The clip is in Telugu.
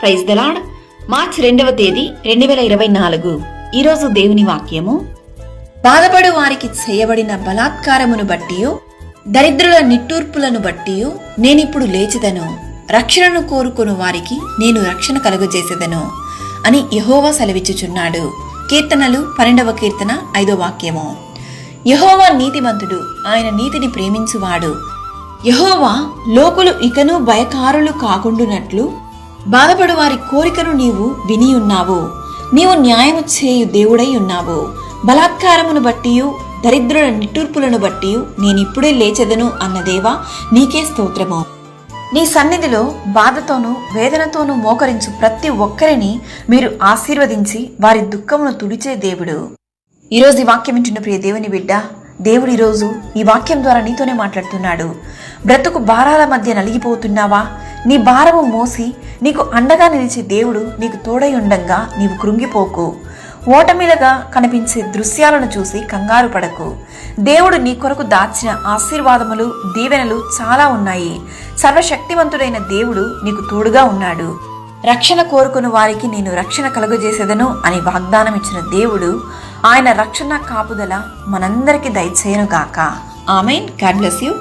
ప్రైజ్ దలాడ్ మార్చ్ రెండవ తేదీ రెండు వేల ఇరవై నాలుగు. ఈరోజు దేవుని వాక్యము. బాధపడు వారికి చేయబడిన బలాత్కారమును బట్టి దరిద్రుల నిట్టూర్పులను బట్టి నేనిప్పుడు లేచిదను. రక్షణను కోరుకుని వారికి నేను రక్షణ కలుగజేసేదను అని యహోవా సెలవిచ్చుచున్నాడు. కీర్తనలు పన్నెండవ కీర్తన ఐదో వాక్యము. యహోవా నీతిమంతుడు ఆయన నీతిని ప్రేమించువాడు. యహోవా లోకులు ఇకను భయకారులు కాకుండునట్లు బాధపడు వారి కోరికను నీవు విని ఉన్నావు. నీవు న్యాయము చేయు దేవుడై ఉన్నావు. బలాత్కారమును బట్టియు దరిద్రుల నిట్టూర్పులను బట్టి నేనిప్పుడే లేచెదను అన్న దేవా నీకే స్తోత్రము. నీ సన్నిధిలో బాధతోనూ వేదనతోనూ మోకరించు ప్రతి ఒక్కరిని మీరు ఆశీర్వదించి వారి దుఃఖమును తుడిచే దేవుడు. ఈరోజు ఈ వాక్యం వింటున్న ప్రియ దేవుని బిడ్డ దేవుడు ఈరోజు ఈ వాక్యం ద్వారా నీతోనే మాట్లాడుతున్నాడు. బ్రతుకు భారాల మధ్య నలిగిపోతున్నావా? నీ భారము మోసి నీకు అండగా నిలిచే దేవుడు నీకు తోడై ఉండంగా నీవు కృంగిపోకు. ఓటమిలుగా కనిపించే దృశ్యాలను చూసి కంగారు పడకు. దేవుడు నీ కొరకు దాచిన ఆశీర్వాదములు దీవెనలు చాలా ఉన్నాయి. సర్వశక్తివంతుడైన దేవుడు నీకు తోడుగా ఉన్నాడు. రక్షణ కోరుకుని వారికి నేను రక్షణ కలుగజేసేదను అని వాగ్దానం ఇచ్చిన దేవుడు ఆయన రక్షణ కాపుదల మనందరికీ దయచేయనుగాక. ఆమెన్. God bless you.